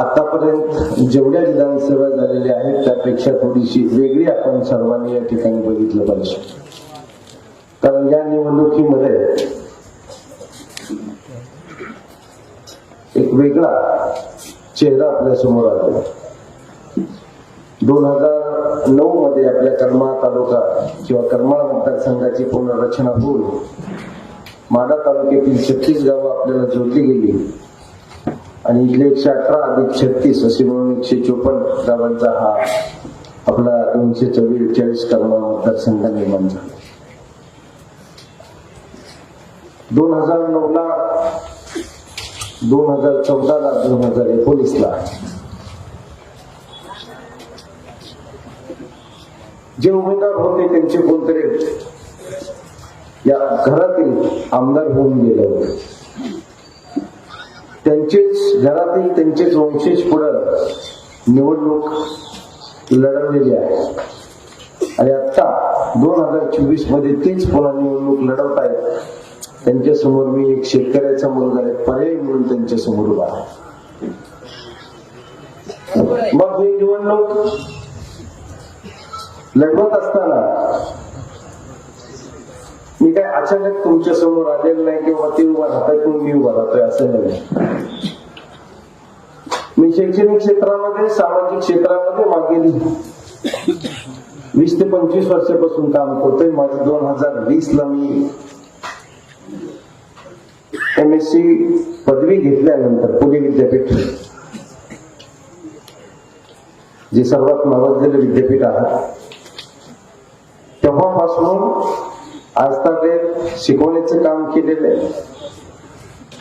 आतापर्यंत जेवढ्या विधानसभा झालेल्या आहेत त्यापेक्षा थोडीशी वेगळी आपण सर्वांनी या ठिकाणी बघितलं पाहिजे. कारण या निवडणुकीमध्ये एक वेगळा चेहरा आपल्यासमोर आला दोन हजार नऊ मध्ये आपल्या करमाळ तालुका किंवा करमाळ मतदारसंघाची पुनर्रचना होऊन माडा तालुक्यातील छत्तीस गावं आपल्याला जोडली गेली. आणि इथले एकशे अठरा अधिक छत्तीस असे मिळून एकशे चोपन्न धावांचा हा आपला दोनशे चव्वेचाळीस करमाळ मतदारसंघ निर्माण झाला. दोन हजार नऊ ला दोन हजार चौदा ला दोन हजार एकोणीस ला जे उमेदवार होते त्यांचे कोणतरी या घरातील आमदार होऊन गेले होते. त्यांचेच घरातील त्यांचेच वंशज पुढं निवडणूक लढवलेली आहे. आणि आता दोन हजार चोवीसमध्ये तीच पुन्हा निवडणूक लढवत आहेत त्यांच्यासमोर मी एक शेतकऱ्याचा मुलगा एक पर्याय म्हणून त्यांच्यासमोर उभा आहे. मग ही निवडणूक लढवत असताना मी काय अचानक तुमच्यासमोर आलेलं नाही किंवा ते उभा राहतात मी उभा राहतोय असं नाही. मी शैक्षणिक क्षेत्रामध्ये सामाजिक क्षेत्रामध्ये मागील. वीस ते पंचवीस वर्षापासून काम करतोय. माझं दोन हजार वीस ला मी एम एस सी पदवी घेतल्यानंतर पुणे विद्यापीठ. जे सर्वात महत्त्वाचे विद्यापीठ आहे. तेव्हापासून आजतागत शिकवण्याचं काम केलेलं आहे.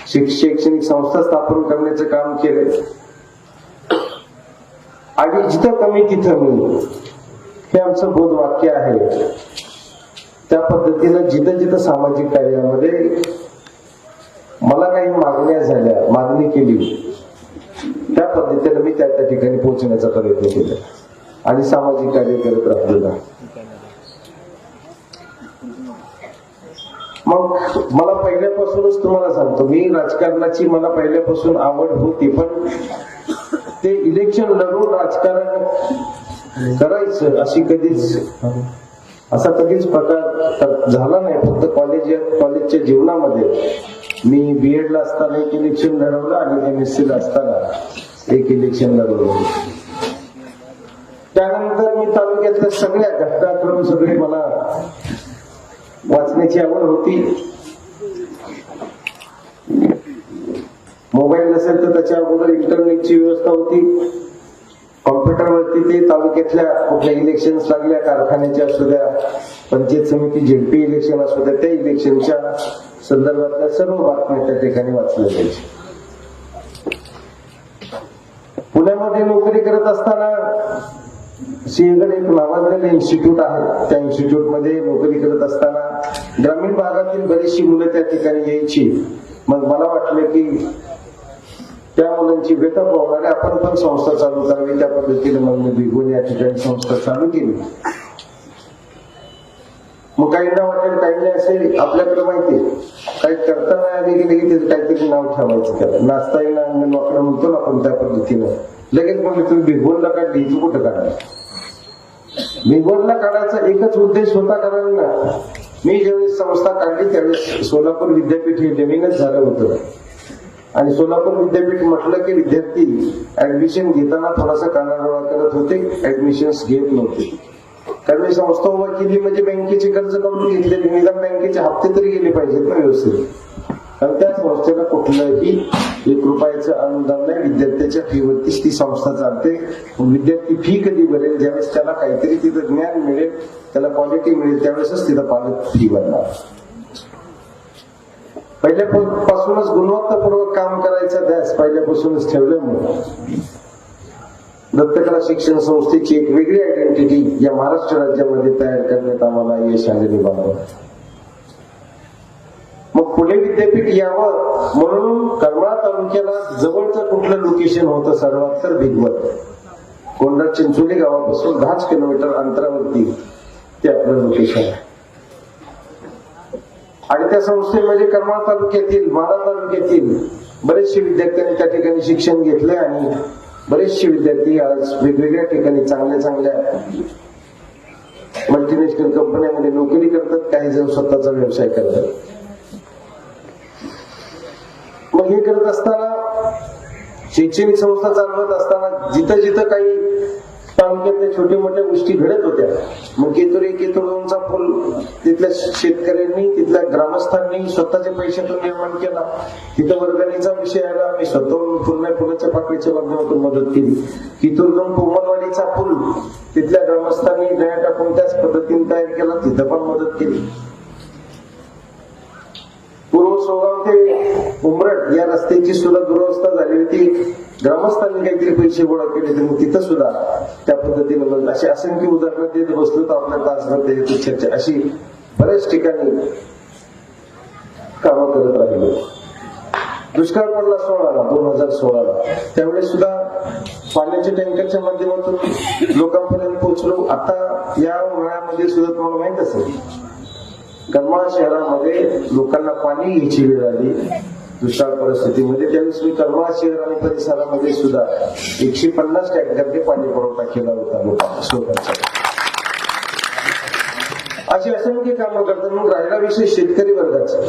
शैक्षणिक संस्था स्थापन करण्याचं काम केलंय. आणि जिथं कमी तिथं मी हे आमचं बोध वाक्य आहे. त्या पद्धतीनं जिथं जिथं सामाजिक कार्यामध्ये मला काही मागण्या झाल्या मागणी केली त्या पद्धतीनं मी त्या त्या ठिकाणी पोहोचण्याचा प्रयत्न केला. आणि सामाजिक कार्य करत राहिलेला मग मला पहिल्यापासूनच तुम्हाला सांगतो मी राजकारणाची मला पहिल्यापासून आवड होती पण ते इलेक्शन लढून राजकारण करायचं अशी कधीच असा कधीच प्रकार तर झाला नाही फक्त कॉलेज कॉलेजच्या जीवनामध्ये. मी बी ला असताना एक इलेक्शन लढवलं आणि एम एस सी ला असताना एक इलेक्शन लढवलं. त्यानंतर मी तालुक्यातल्या सगळ्या घटनाक्रम सगळे मला वाचण्याची आवड होती. मोबाईल नसेल तर त्याच्या अगोदर इंटरनेटची व्यवस्था होती. कॉम्प्युटरवरती ते तालुक्यातल्या कुठल्या इलेक्शन लागल्या कारखान्याच्या असू द्या पंचायत समिती झेडपी इलेक्शन असू द्या त्या इलेक्शनच्या संदर्भातल्या सर्व बातम्या त्या ठिकाणी वाचल्या जायच्या. पुण्यामध्ये नोकरी करत असताना सिंहगड एक नावाजलेलं इन्स्टिट्यूट आहे. त्या इन्स्टिट्यूटमध्ये नोकरी करत असताना ग्रामीण भागातील बरीचशी मुलं त्या ठिकाणी यायची. मग मला वाटलं की त्या मुलांची व्यथा पाहून आणि आपण पण संस्था चालू करावी. त्या पद्धतीने मग मी भिगून या ठिकाणी संस्था चालू केली. मग काहींना वाटेल काहींना असे आपल्याकडे माहिती काही करता नाही आले की लगेच काहीतरी नाव ठेवायचं त्याला. नाचता येईल अंगण वाकडं म्हणतो ना आपण त्या पद्धतीनं. लगेच म्हणजे तुम्ही भिगवणला काढली तू कुठं काढायला भिगवणला काढायचा एकच उद्देश होता कारण ना मी ज्यावेळेस संस्था काढली त्यावेळेस सोलापूर विद्यापीठ हे नवीनच झालं होतं. आणि सोलापूर विद्यापीठ म्हटलं की विद्यार्थी ऍडमिशन घेताना थोडासा कानाडोळा करत होते ऍडमिशन घेत नव्हते. कारण मी संस्था उभा केली म्हणजे बँकेचे कर्ज काढून घेतले. निदान बँकेचे हप्ते तरी गेले पाहिजेत ना व्यवस्थित. कारण त्या संस्थेला कुठलंही एक रुपयाचं अनुदान नाही. विद्यार्थ्याच्या फीवरतीच ती संस्था चालते. विद्यार्थी फी कधी भरेल? ज्यावेळेस त्याला काहीतरी तिथं ज्ञान मिळेल त्याला क्वालिटी मिळेल त्यावेळेसच तिथं पालक फी भरणार. पहिल्यापासूनच गुणवत्तापूर्वक काम करायचा ध्यास पहिल्यापासूनच ठेवल्यामुळे. दत्तकला शिक्षण संस्थेची एक वेगळी आयडेंटिटी या महाराष्ट्र राज्यामध्ये तयार करण्यात आम्हाला यश आले बाबा. मग पुणे विद्यापीठ यावं म्हणून करमाळा तालुक्याला जवळचं कुठलं लोकेशन होतं सर्वात? तर भिगवत कोंढा चिंचोली गावापासून दहाच किलोमीटर अंतरावरती ते आपलं लोकेशन आहे. आणि त्या संस्थेमध्ये म्हणजे करमाळ तालुक्यातील माळा तालुक्यातील बरेचसे विद्यार्थ्यांनी त्या ठिकाणी शिक्षण घेतले आणि बरेचसे विद्यार्थी आज वेगवेगळ्या ठिकाणी चांगल्या चांगल्या मल्टीनॅशनल कंपन्यामध्ये नोकरी करतात काही जण स्वतःचा व्यवसाय करतात. मग हे करत असताना शैक्षणिक संस्था चालवत असताना जिथं जिथं काही तालुक्यातल्या छोटे मोठ्या गोष्टी घडत होत्या. मग केतुरी केतुरचा पूल तिथल्या शेतकऱ्यांनी तिथल्या ग्रामस्थांनी स्वतःच्या पैशातून निर्माण केला. तिथं वर्गणीचा विषय आला. आम्ही स्वतःहून पुन्हा पुण्याच्या पाकळीच्या माध्यमातून मदत केली. कितूरतून कोमलवाडीचा पूल तिथल्या ग्रामस्थांनी दया टाकून त्याच पद्धतीने तयार केला. तिथं पण मदत केली. पूर्व सोगाव ते उमरट या रस्त्याची सुद्धा दुरवस्था झाली होती. ग्रामस्थांनी काहीतरी पैसे गोळा केले तर मग तिथं सुद्धा त्या पद्धतीने मदत अशी असंख्य उदाहरणं देत बसलो तर आपल्या तासभर चर्चा. अशी बऱ्याच ठिकाणी कामं करत राहिलो. दुष्काळ पडला सोळाला दोन हजार सोळाला. त्यावेळेस सुद्धा पाण्याच्या टँकरच्या माध्यमातून लोकांपर्यंत पोहोचलो. आता या उन्हाळ्यामध्ये सुद्धा तुम्हाला माहीत असेल करमाळा शहरामध्ये लोकांना पाणी घ्यायची वेळ आली दुष्काळ परिस्थितीमध्ये त्यावेळेस मी कलवा शहर आणि परिसरामध्ये सुद्धा एकशे पन्नास टँकरने पाणी पुरवठा केला होता लोकांना. स्वतःचा अशी असंख्य कामं करतात. मग राहिला विषय शेतकरी वर्गाचा.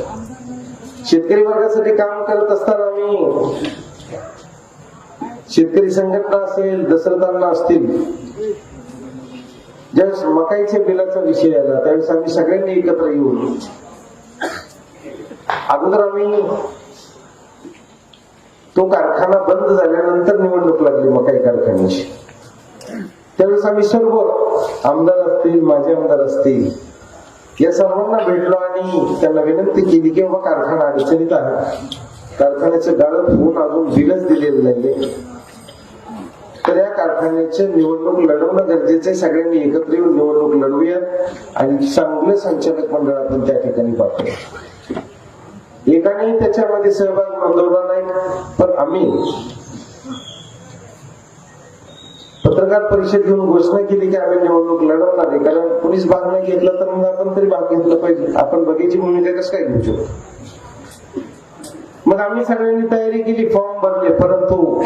शेतकरी वर्गासाठी काम करत असताना आम्ही शेतकरी संघटना असेल दसरथांना असतील ज्यावेळेस मकाईच्या बिलाचा विषय आला त्यावेळेस आम्ही सगळ्यांनी एकत्र येऊन अगोदर आम्ही तो कारखाना बंद झाल्यानंतर निवडणूक लागली मकाई कारखान्याची. त्यावेळेस आम्ही सर्व आमदार असतील माझे आमदार असतील या सर्वांना भेटलो आणि त्यांना विनंती केली की बाबा कारखाना अडचणीत आहे. कारखान्याचं गाळप होऊन अजून बिलच दिलेलं नाहीये. तर या कारखान्याचे निवडणूक लढवणं गरजेचं आहे. सगळ्यांनी एकत्र येऊन निवडणूक लढवूया आणि चांगलं संचालक मंडळ आपण त्या ठिकाणी पाठवूया एकानेही त्याच्यामध्ये सहभाग नोंदवला नाही पण आम्ही पत्रकार परिषद घेऊन घोषणा केली की आम्ही निवडणूक लढवणार आहे. कारण पोलीस भाग नाही घेतला तर मग आपण तरी भाग घेतला पाहिजे. आपण बघायची भूमिका कसं काय घेऊ शकतो? मग आम्ही सगळ्यांनी तयारी केली फॉर्म भरले परंतु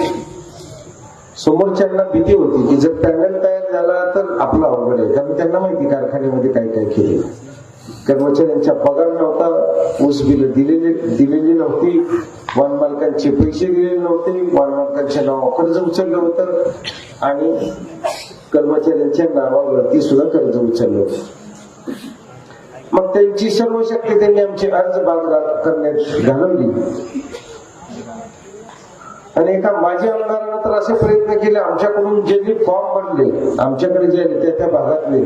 समोरच्यांना भीती होती की जर पॅनल तयार झाला तर आपला अवघड आहे. कारण त्यांना माहिती कारखान्यामध्ये काय काय केले कर्मचाऱ्यांचा पगार नव्हता ऊस बिल दिलेली दिलेली नव्हती वन मालकांचे पैसे दिलेले नव्हते वन मालकांच्या नावावर कर्ज उचललं होतं आणि कर्मचाऱ्यांच्या नावावरती सुद्धा कर्ज उचललं होतं. मग त्यांची सर्व शक्ती त्यांनी आमची अर्ज बाजार करण्यात घालवली. आणि एका माझ्या आमदारानं तर असे प्रयत्न केले आमच्याकडून जे जे फॉर्म भरले आमच्याकडे जे आले त्या त्या भागातले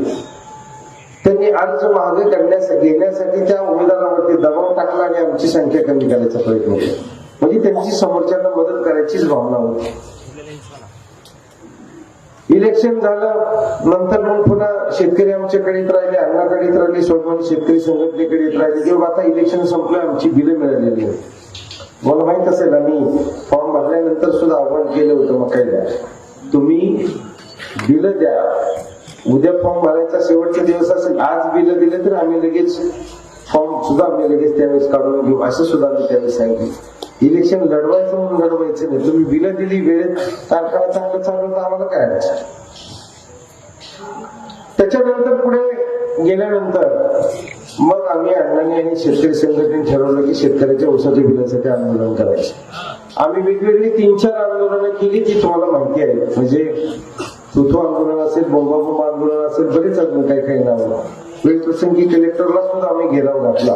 त्यांनी अर्ज मागे करण्यासाठी घेण्यासाठी त्या उमेदवारावरती दबाव टाकला आणि आमची संख्या कमी करायचा प्रयत्न केला. म्हणजे त्यांची समोरच्यांना मदत करायचीच भावना होती. इलेक्शन झालं नंतर मग पुन्हा शेतकरी आमच्याकडे येत राहिले अण्णाकडे येत राहिले सोडवणी शेतकरी संघटनेकडे येत राहिले. तेव्हा आता इलेक्शन संपलं आमची बिलं मिळालेली मला माहीत असेल आम्ही फॉर्म भरल्यानंतर सुद्धा आव्हान केलं होतं मकाईला. तुम्ही बिलं द्या. उद्या फॉर्म भरायचा शेवटचा दिवस असेल आज बिल दिले तर आम्ही लगेच फॉर्म सुद्धा आम्ही लगेच त्यावेळेस काढून घेऊ असं सुद्धा आम्ही त्यावेळेस सांगितलं. इलेक्शन लढवायचं म्हणून लढवायचं नाही. तुम्ही बिल दिली वेळेत कारखाना चांगलं चाललं तर आम्हाला काय अडचण? त्याच्यानंतर पुढे गेल्यानंतर मग आम्ही अण्णांनी आणि शेतकरी संघटनेने ठरवलं की शेतकऱ्याच्या ऊसाच्या बिलासाठी आंदोलन करायचं. आम्ही वेगवेगळी तीन चार आंदोलनं केली ती तुम्हाला माहिती आहे. म्हणजे तुथू आंदोलन असेल बोंबाबोंब आंदोलन असेल बरेच अजून काही काही नावं वेळ प्रसंगी कलेक्टरला सुद्धा आम्ही घेराव घातला.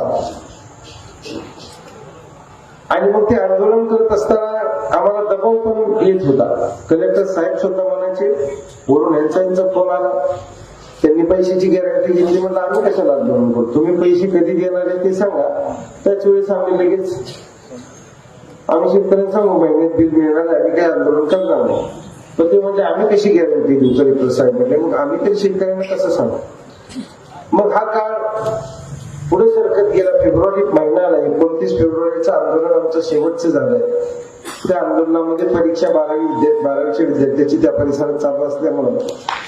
आणि मग ते आंदोलन करत असताना आम्हाला दबाव पण येत होता. कलेक्टर साहेब स्वतः म्हणायचे वरून यांचा यांचा फोन आला. त्यांनी पैशाची गॅरंटी घेतली. म्हणलं आम्ही कशाला आंदोलन करतो तुम्ही पैसे कधी देणार आहे ते सांगा. त्याच वेळेस आम्ही लगेच आम्ही शेतकऱ्यांना सांगू महिन्यात बिल मिळणार आहे, आम्ही काय आंदोलन करणार नाही. पण ते म्हणजे आम्ही कशी गॅरंटी देऊ कलेक्टर साहेब म्हणजे मग आम्ही तरी शेतकऱ्यांना कसं सांगू? मग हा काळ पुढे सरकत गेला. फेब्रुवारी महिन्याला एकोणतीस फेब्रुवारीचं आंदोलन आमचं शेवटचं झालंय. त्या आंदोलनामध्ये परीक्षा बारावी बारावीच्या विद्यार्थ्याची त्या परिसरात चालू असल्यामुळं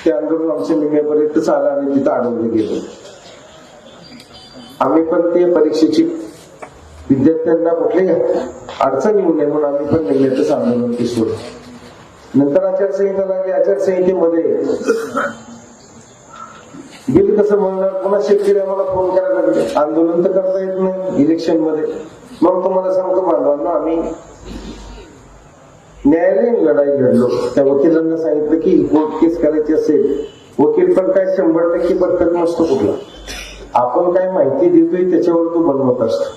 ते आंदोलन आमच्या निम्यापर्यंत चाललं आणि तिथं अडवलं गेलं. आम्ही पण ते परीक्षेची विद्यार्थ्यांना कुठली अडचण येऊ नये म्हणून आम्ही पण निम्यातच आंदोलन ते सोडलं. नंतर आचारसंहिता लागली आचारसंहितेमध्ये बिल कसं म्हणणार पुन्हा शेतकरी आम्हाला फोन करायला लागले. आंदोलन तर करता येत नाही इलेक्शनमध्ये. मग तुम्हाला सांगतो बांधवांना आम्ही न्यायालयीन लढाई लढलो. त्या वकिलांना सांगितलं की कोर्ट केस करायची असेल वकील पण काय शंभर टक्के परफेक्ट नसतो कुठला. आपण काय माहिती देतोय त्याच्यावर तो बनवत असतो.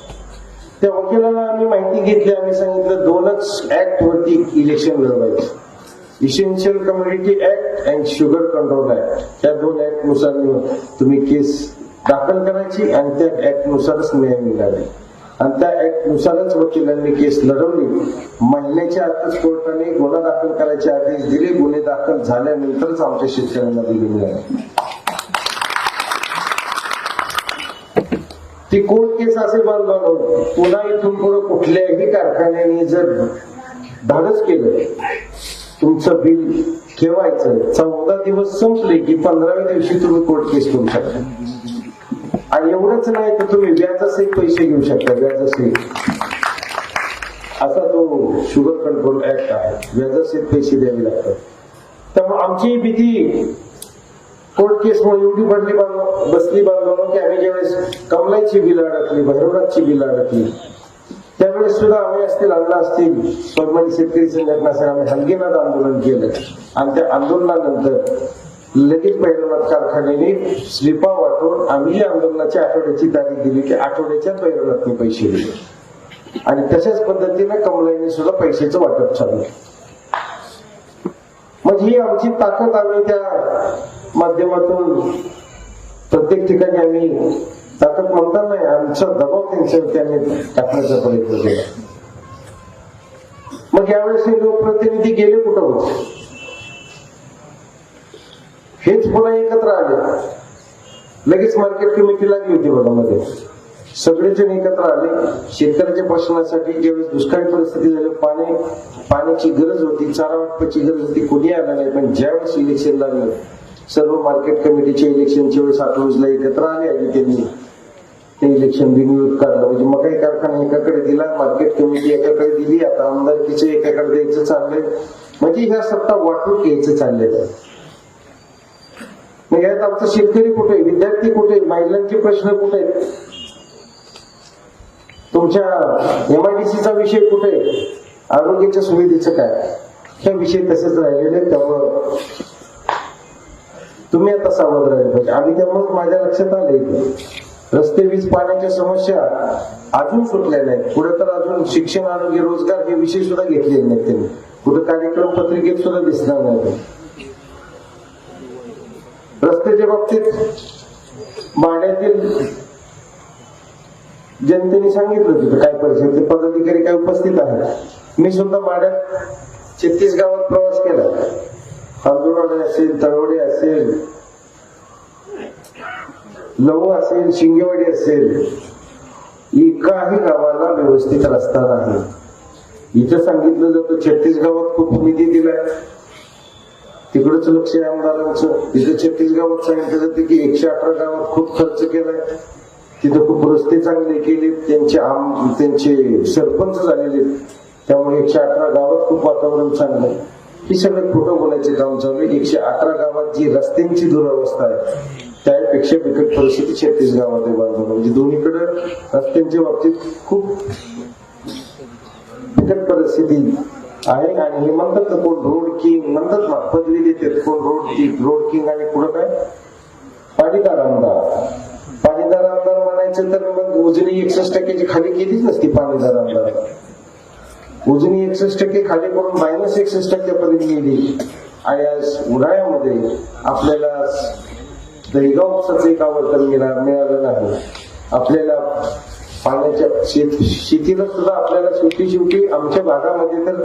त्या वकिलांना आम्ही माहिती घेतली आम्ही सांगितलं दोनच ऍक्ट वरती election लढवायचं. Essential community act and sugar control act या दोन ऍक्टनुसार तुम्ही केस दाखल करायची आणि त्या ऍक्ट नुसारच न्याय मिळाले आणि त्या ऍक्ट नुसारच वकिलांनी केस लढवली. महिन्याच्या आतच कोर्टाने गुन्हा दाखल करायचे आदेश दिले. गुन्हे दाखल झाल्यानंतरच आमच्या शेतकऱ्यांना दिले मिळाले. ती कोर्ट केस असे बांधवा पुन्हा इथून पुढे कुठल्याही कारखान्याने जर धाडस केलं तुमचं बिल ठेवायचं. चौदा दिवस संपले की पंधराव्या दिवशी तुम्ही कोर्ट केस करू शकता. आणि एवढंच नाही तर तुम्ही व्याजासही पैसे घेऊ शकता व्याजासही असा तो शुगर कंट्रोल ऍक्ट आहे. व्याजासहित पैसे द्यावे लागतात. त्यामुळे आमची भीती कोर्ट केस मुळे एवढी बडली बांधव बसली बांधव की आम्ही ज्यावेळेस कमलाईची बिल अडकली भैरवनाथची बिल अडकली त्यावेळेस सुद्धा आम्ही असतील अण्णा असतील परभणी शेतकरी संघटना असेल आम्ही हलगीनाथ आंदोलन केलं. आणि त्या आंदोलनानंतर लगेच भैरवनाथ कारखान्याने स्लिपा वाटून आम्ही आंदोलनाच्या आठवड्याची तारीख दिली की आठवड्याच्या भैरवनाथने पैसे दिले. आणि तशाच पद्धतीने कमलाईने सुद्धा पैशाचं वाटप चालू मग म्हणजे ही आमची ताकद आम्ही त्या माध्यमातून प्रत्येक ठिकाणी आम्ही आता कोणता नाही आमचा दबाव त्यांच्यावर त्यांनी टाकण्याचा प्रयत्न केला. मग यावेळेस हे लोकप्रतिनिधी गेले कुठं होते? हेच पुन्हा एकत्र आले. लगेच मार्केट कमिटी लागली होती बघा मध्ये. सगळेजण एकत्र आले. शेतकऱ्याच्या प्रश्नासाठी ज्यावेळेस दुष्काळी परिस्थिती झाली पाणी पाण्याची गरज होती चारा वाटपाची गरज होती कोणी आला नाही. पण ज्यावेळेस इलेक्शन लागलं सर्व मार्केट कमिटीच्या इलेक्शनच्या वेळेस आठवडीला एकत्र आले आणि त्यांनी इलेक्शन बिनविरोध काढलं म्हणजे मकाई कारखाना एकाकडे दिला मार्केट कमिटी एकाकडे दिली आता आमदारकीचं एकाकडे द्यायचं चाललंय. म्हणजे ह्या सत्ता वाटून घ्यायचं चाललंय. मग यात आमचा शेतकरी कुठे विद्यार्थी कुठे महिलांचे प्रश्न कुठे आहेत? तुमच्या एमआयडीसीचा विषय कुठे आहे? आरोग्याच्या सुविधेचं काय? हे विषय तसेच राहिलेले आहेत, त्यामुळं तुम्ही आता सावध राहिले पाहिजे म्हणजे आणि त्यामुळे माझ्या लक्षात आले की रस्ते वीज पाण्याच्या समस्या अजून सुटल्या नाहीत. पुढे तर अजून शिक्षण आरोग्य रोजगार हे विषय सुद्धा घेतलेले नाहीत त्यांनी. कुठे कार्यक्रम पत्रिकेत सुद्धा दिसणार नाही. रस्त्याच्या बाबतीत माड्यातील जनतेने सांगितलं तिथं काय परिस्थिती पदाधिकारी काय उपस्थित आहेत. मी सुद्धा माड्यात छत्तीस गावात प्रवास केला. हंदुरवाडे असेल तळवडे असेल लवू असेल शिंगेवाडी असेल एकाही गावाला व्यवस्थित रस्ता नाही. इथं सांगितलं जातं छत्तीस गावात खूप निधी दिलाय. तिकडच लक्ष आहे आमदारांचं. तिथं छत्तीस गावात सांगितलं जातं की एकशे अठरा गावात खूप खर्च केलाय. तिथं खूप रस्ते चांगले केले त्यांचे आम त्यांचे सरपंच झालेले त्यामुळे एकशे अठरा गावात खूप वातावरण चांगलं आहे. ही सगळं खोटं बोलायचे काम चालू आहे. एकशे अकरा गावात जी रस्त्यांची दुरावस्था आहे त्यापेक्षा बिकट परिस्थिती छत्तीस गावात आहे म्हणजे दोन्हीकडे रस्त्यांच्या बाबतीत खूप बिकट परिस्थिती आहे आणि हे म्हणतात ना कोण रोड किंग म्हणतात ना पदवी देतात कोण रोड किंग रोड किंग आणि पुढं काय? पाणीदार आमदार. पाणीदार आमदार म्हणायचं तर मग उजनी एकसष्ट टक्क्याची खाली केलीच नसती पाणीदार आमदार. उजनी एकसष्ट टक्के खाली करून मायनस एकसष्ट टक्क्यापर्यंत गेली. आणि आज उन्हाळ्यामध्ये आपल्याला दहीगावच एक आवर्तन मिळा मिळालं नाही. आपल्याला पाण्याच्या शेत शेतीला सुद्धा आपल्याला शेवटी शेवटी आमच्या भागामध्ये तर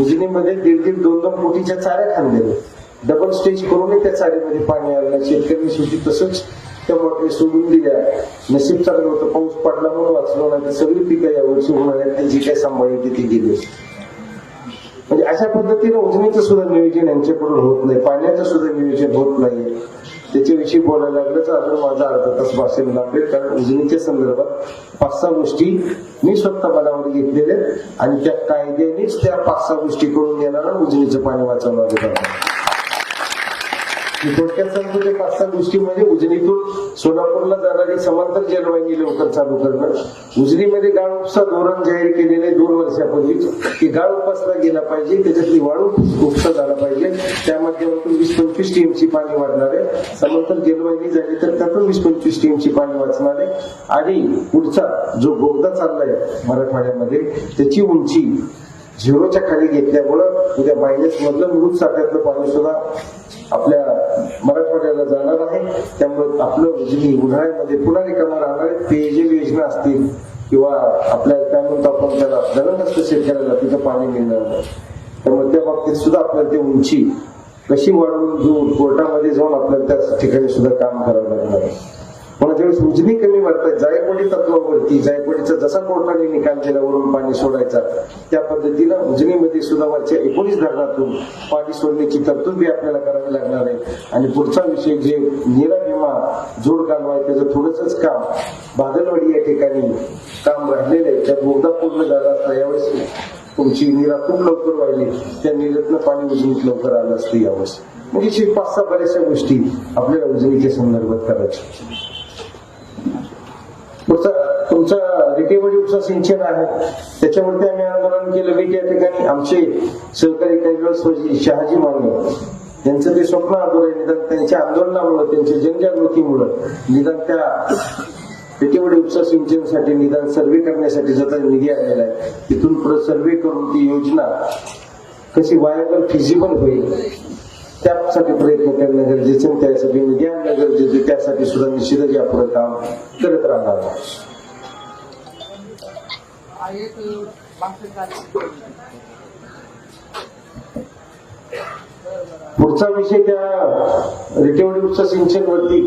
उजनीमध्ये दीड दीड दोन दोन कोटीच्या चाऱ्या खाल्लेल्या डबल स्टेज करूनही त्या चारीमध्ये पाणी आलं शेतकरी शेतकऱ्यांनी शेवटी तसंच त्या मोटरी सोडून दिल्या. नशीब चांगलं होतं पाऊस पडला म्हणून वाचलो नाही तर सगळी पिकं यावर्षी उन्हाळ्यात जी काय सांभाळली ती गेली. म्हणजे अशा पद्धतीने उजनीचं सुद्धा नियोजन यांच्याकडून होत नाही. पाण्याचं सुद्धा नियोजन होत नाही. त्याच्याविषयी बोलायला लागलं तर अजून माझा अर्धा तास भाषण लागले. कारण उजनीच्या संदर्भात पाच सहा गोष्टी मी स्वतः मनावर घेतलेल्या आहेत आणि त्या कायद्यानेच त्या पाच सहा गोष्टी करून येणारा उजनीचं पाणी वाचवणार थोडक्यात सांगतो ते पाच सहा गोष्टी म्हणजे उजनीतून सोलापूरला जाणारी समांतर जलवाहिनी लवकर चालू करणं उजनीमध्ये गाळ उपसा धोरण जाहीर केलेलं आहे दोन वर्षापूर्वी. की गाळ उपासला गेला पाहिजे त्याच्यातली वाळू उपसा झाला पाहिजे. त्या माध्यमातून वीस पंचवीस टीएमची पाणी वाढणार आहे. समांतर जलवाहिनी झाली तर त्यातून वीस पंचवीस टीएमची पाणी वाचणार आहे. आणि पुढचा जो बोगदा चाललाय मराठवाड्यामध्ये त्याची उंची झिरोच्या खाली घेतल्यामुळं उद्या मायनस मधलं मृत साठ्यातलं पाणी सुद्धा आपल्या मराठवाड्याला जाणार आहे. त्यामुळे आपलं उजनी उन्हाळ्यामध्ये पुन्हा रिकामा राहणार आहे पेयजल योजना असतील किंवा आपल्या काय म्हणतो आपण त्याला धरणग्रस्त शेतकऱ्याला तिथं पाणी मिळणार नाही त्यामुळे त्या बाबतीत सुद्धा आपल्याला ती उंची कशी वाढवून जो कोर्टामध्ये जाऊन आपल्याला त्या ठिकाणी सुद्धा काम करावं लागणार आहे. पण जेव्हा उजनी कमी वाटतात जायकवाडी तत्वावरती जायकवाडीचा जसा कोर्टाने निकाल दिला वरून पाणी सोडायचा त्या पद्धतीनं उजनीमध्ये सुद्धा वरच्या एकोणीस धरणातून पाणी सोडण्याची तरतूद आपल्याला करावी लागणार आहे. आणि पुढचा विषय जे निरा विमा जोड कालवा आहे त्याचं थोडंसंच काम बादलवाडी या ठिकाणी काम राहिलेलं आहे. त्या बोगदा पूर्ण झाला असता यावेळेस तुमची निरा खूप लवकर वाढली. त्या निरातनं पाणी उजनीत लवकर आलं असतं यावेळेस. म्हणजे पाच सहा बऱ्याचशा गोष्टी आपल्याला उजनीच्या संदर्भात करायच्या तुमचा रिटेवडी उपसा सिंचन आहे. त्याच्यावरती आम्ही आंदोलन केलं. मी त्या ठिकाणी आमचे सहकारी काही म्हणजे शहाजी माने त्यांचं ते स्वप्न आंदोलन निदान त्यांच्या आंदोलनामुळं त्यांच्या जनजागृतीमुळं निदान त्या रिटेवडी उपसा सिंचनसाठी निदान सर्वे करण्यासाठी जसा निधी आलेला आहे तिथून पुढे सर्वे करून ती योजना कशी वायबल फिजिबल होईल त्यासाठी प्रयत्न करणं गरजेचं त्यासाठी निधी आणणं गरजेचं त्यासाठी सुद्धा निश्चितच यापुढे काम करत राहणार पुढचा विषय त्या रिटेवडी सिंचन वरती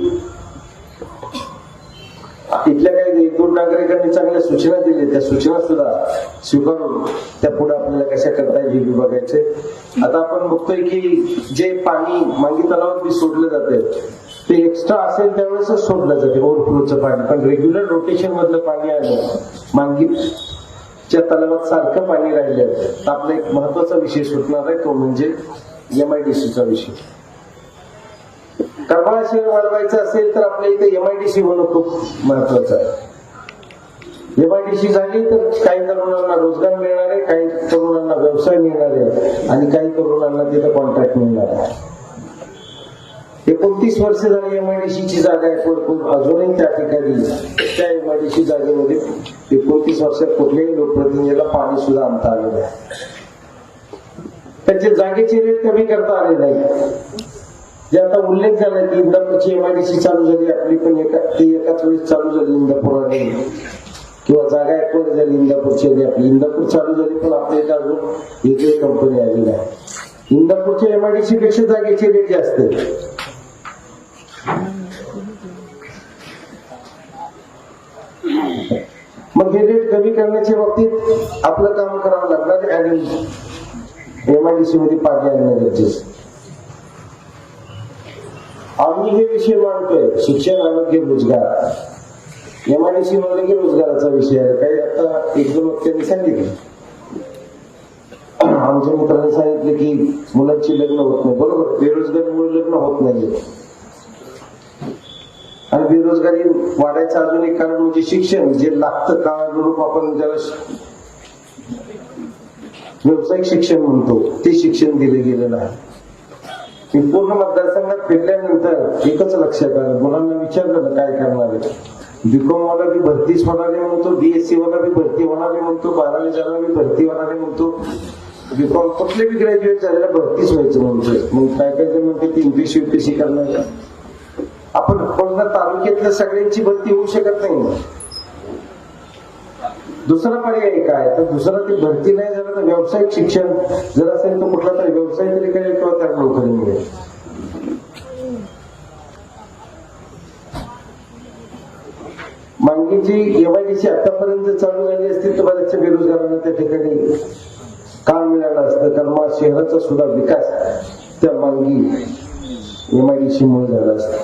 इथल्या काही एक दोन नागरिकांनी चांगल्या सूचना दिल्या. त्या सूचना सुद्धा स्वीकारून त्या पुढे आपल्याला कशा करता येईल विभागाचे आता आपण बघतोय की जे पाणी मांगी तलावात बी सोडलं जाते ते एक्स्ट्रा असेल त्यावेळेसच सोडलं जाते ओव्हरफ्लोचं पाणी. पण रेग्युलर रोटेशन मधलं पाणी आलं मांगीच्या तलावात सारखं पाणी राहिलं तर आपला एक महत्त्वाचा विषय सुटणार आहे तो म्हणजे एमआयडीसीचा विषय. करमाळा शहर वाढवायचं असेल तर आपल्या इथे एमआयडीसी होणं खूप महत्वाचं आहे. एमआयडीसी झाली तर काही तरुणांना रोजगार मिळणार आहे काही तरुणांना व्यवसाय मिळणार आहे आणि काही तरुणांना तिथं कॉन्ट्रॅक्ट मिळणार आहे. एकोणतीस वर्ष झाली एमआयडीसी ची जागा आहे पण पण अजूनही त्या ठिकाणी त्या एमआयडीसी जागेमध्ये एकोणतीस वर्षात कुठल्याही लोकप्रतिनिधीला पाणी सुद्धा आणता आलेलं नाही. त्याचे जागेचे रेट कमी करता आले नाही. जे आता उल्लेख झाला की इंदापूरची एमआयडीसी चालू झाली आपली पण एका ती एकाच वेळेस चालू झाली इंदापूर किंवा जागा एक्वायर झाली इंदापूरची आली आपली. इंदापूर चालू झाली पण आपल्या इथे अजून एकही कंपनी आलेली आहे. इंदापूरच्या एमआयडीसी पेक्षा जागेचे रेट जास्त मग हे रेट कमी करण्याच्या बाबतीत आपलं काम करावं लागणार आणि एमआयडीसी मध्ये पाणी आणणं गरजेचं आम्ही जे विषय मांडतोय. शिक्षण आरोग्य रोजगार. एमआयडीसी म्हणलं की रोजगाराचा विषय आहे. काही आता एक दोन वक्त्यांनी सांगितलं. आमच्या मित्रांनी सांगितलं की मुलांची लग्न होत नाही. बरोबर बेरोजगारीमुळे लग्न होत नाही आणि बेरोजगारी वाढायचं अजून एक कारण म्हणजे शिक्षण. जे लागतं काळानुरूप आपण ज्याला व्यावसायिक शिक्षण म्हणतो ते शिक्षण दिलं गेलं नाही की पूर्ण मतदारसंघात फिरल्यानंतर एकच लक्षात आलं मुलांना विचारलं काय करणार आहे. बीकॉम वाला बी भरतीच होणार आहे म्हणतो बीएससी वाला बी भरती होणार आहे म्हणतो बारावी झाला बी भरती होणार आहे म्हणतो. बीकॉम कुठले बी ग्रॅज्युएट झालेला भरतीच व्हायचं म्हणतोय. मग काय काय जण म्हणते तीन पीसी युपीसी करणार आपण कोणत्या तालुक्यातल्या सगळ्यांची भरती होऊ शकत नाही. दुसरा पर्याय काय तर दुसरा ती भरती नाही झालं तर व्यावसायिक शिक्षण जर असेल तर कुठला तरी व्यवसाय तरी करेल किंवा त्याला नोकरी मिळेल मांगीची एमआयडीसी आतापर्यंत चालू झाली असती तर बऱ्याचशा बेरोजगारांना त्या ठिकाणी काम मिळालं असतं. कारण शहराचा सुद्धा विकास त्या मांगी एमआयडीसी मुळे झाला असता.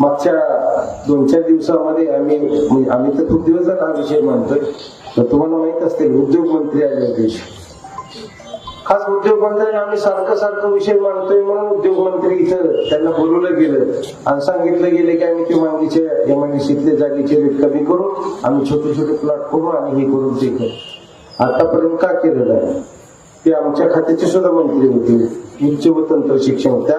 मागच्या दोन चार दिवसामध्ये आम्ही म्हणजे आम्ही तर खूप दिवस हा विषय मानतोय तर तुम्हाला माहीत असतील उद्योग मंत्री आले होते खास उद्योग मंत्री आम्ही सारखं सारखं विषय मांडतोय म्हणून उद्योग मंत्री इथं त्यांना बोलवलं गेलं. आणि सांगितलं गेलं की आम्ही ते मागणीच्या एमआयडीसीतले जागेचे रेट कमी करू आम्ही छोटे छोटे प्लॉट करू आणि हे करून ते करू. आतापर्यंत का केलेलं आहे ते आमच्या खात्याचे सुद्धा मंत्री होते. उच्च व तंत्र शिक्षण त्या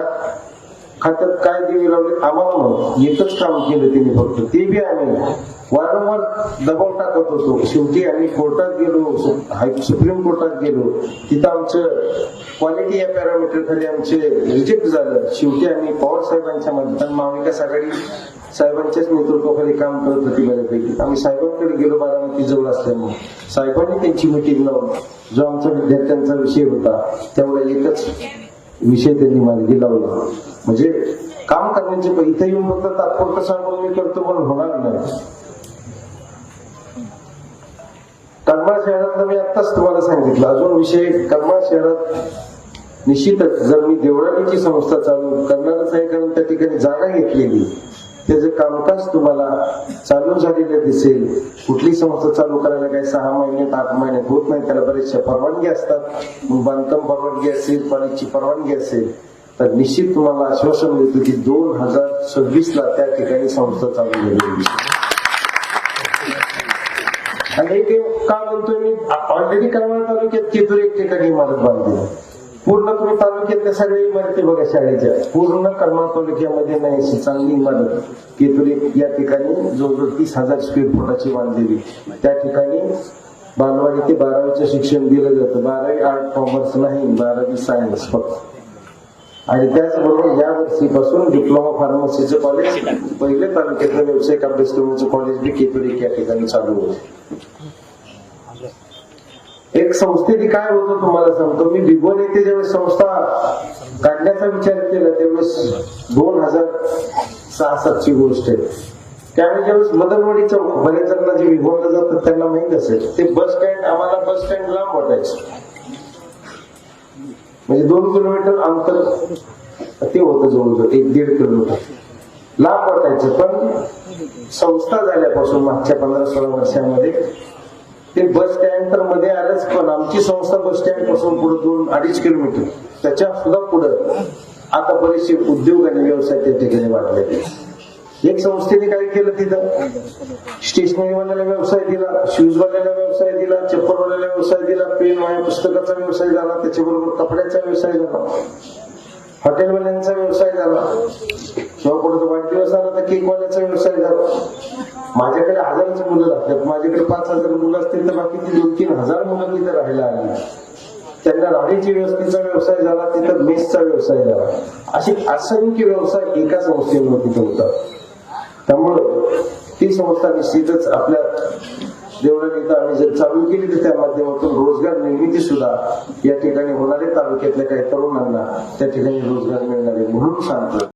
खात्यात काय देवी लावले आम्हाला माहीत. एकच काम केलं त्यांनी फक्त. ते बी आम्ही वारंवार दबाव टाकत होतो. शेवटी आम्ही कोर्टात गेलो. हाय- सुप्रीम कोर्टात गेलो. तिथं आमचं क्वालिटी या पॅरामीटर खाली आमचे रिजेक्ट झालं. शेवटी आम्ही पवार साहेबांच्या मदत महाविकास आघाडी साहेबांच्याच नेतृत्वाखाली काम करत होती बऱ्यापैकी. आम्ही साहेबांकडे गेलो बारामती जवळ असल्यामुळे. साहेबांनी त्यांची मिटिंग लावून जो आमचा विद्यार्थ्यांचा विषय होता त्यामुळे एकच विषय त्यांनी मार्गी लावला. म्हणजे काम करण्याचे इथे येऊन फक्त तात्पुरतं सांगून मी करतो पण होणार नाही. करमाळ शहरात मी आत्ताच तुम्हाला सांगितलं. अजून विषय करमाळ शहरात निश्चितच जर मी देवळालीची संस्था चालू करणारच आहे कारण त्या ठिकाणी जागा घेतलेली त्याचं कामकाज तुम्हाला चालू झालेलं दिसेल कुठली संस्था चालू करायला काही सहा महिन्यात आठ महिन्यात होत नाही त्याला बरेचशा परवानगी असतात. बांधकाम परवानगी असेल पाण्याची परवानगी असेल तर निश्चित तुम्हाला आश्वासन देतो की दोन हजार सव्वीस ला त्या ठिकाणी संस्था चालू झालेली दिसेल आणि ते का म्हणतोय मी ऑलरेडी करमाळ तालुक्यात केतूर एक ठिकाणी इमारत बांधली. पूर्णपूर तालुक्यातल्या सगळ्या इमारती बघा शाळेच्या. पूर्ण करमाळ तालुक्यामध्ये नाही चांगली इमारत केतुरी एक या ठिकाणी जवळजवळ तीस हजार स्क्वेअर फुटाची बांधलेली त्या ठिकाणी बालवाडी ते बारावीचं शिक्षण दिलं जातं. बारावी आर्ट कॉमर्स नाही बारावी सायन्स फक्त. आणि त्याचबरोबर या वर्षीपासून डिप्लोमा फार्मसीचं कॉलेज पहिले तालुक्यातलं व्यावसायिक अभ्यासक्रमाचं कॉलेज बी केतुरी या ठिकाणी चालू होतं. एक संस्थेत काय होतं तुम्हाला सांगतो? मी भिगवण येथे ज्यावेळेस संस्था काढण्याचा विचार केला त्यावेळेस दोन हजार सहा सातची गोष्ट आहे. त्यावेळी ज्यावेळेस मदनवाडीचं बरेच जणांना जे विभोगलं जातं त्यांना माहीत असेल ते बस स्टँड आम्हाला बस स्टँड लांब वाटायचं. म्हणजे दोन किलोमीटर अंतर ते होतं जवळजवळ एक दीड किलोमीटर. लांब वाटायचं पण संस्था झाल्यापासून मागच्या पंधरा सोळा वर्षामध्ये ते बस स्टँड तर मध्ये आलंच पण आमची संस्था बस स्टँडपासून पुढे दोन अडीच किलोमीटर. त्याच्या सुद्धा पुढं आता बरेचसे उद्योग आणि व्यवसाय त्या ठिकाणी वाढलेले एक संस्थेने काय केलं तिथं? स्टेशनरीवाल्याला व्यवसाय दिला शूजवाल्याला व्यवसाय दिला चप्पलवाल्याला व्यवसाय दिला पेन वाया पुस्तकाचा व्यवसाय झाला त्याच्याबरोबर कपड्याचा व्यवसाय झाला. हॉटेलवाल्यांचा व्यवसाय झाला. किंवा कुठं वाढदिवस आला तर केकवाल्याचा व्यवसाय झाला. माझ्याकडे हजारच मुलं लागतात. माझ्याकडे पाच हजार मुलं असतील तर बाकीची दोन तीन हजार मुलं तिथे राहायला आली. त्यांना राहण्याची व्यवस्थेचा व्यवसाय झाला तिथं मेसचा व्यवसाय झाला. असे असंख्य व्यवसाय एका संस्थेवर तिथं होतात त्यामुळं ती संस्था निश्चितच आपल्या देवळात आम्ही जर चालू केली तर त्या माध्यमातून रोजगार निर्मिती सुद्धा या ठिकाणी होणारे तालुक्यातल्या काही तरुणांना त्या ठिकाणी रोजगार मिळणार आहे म्हणून सांगतो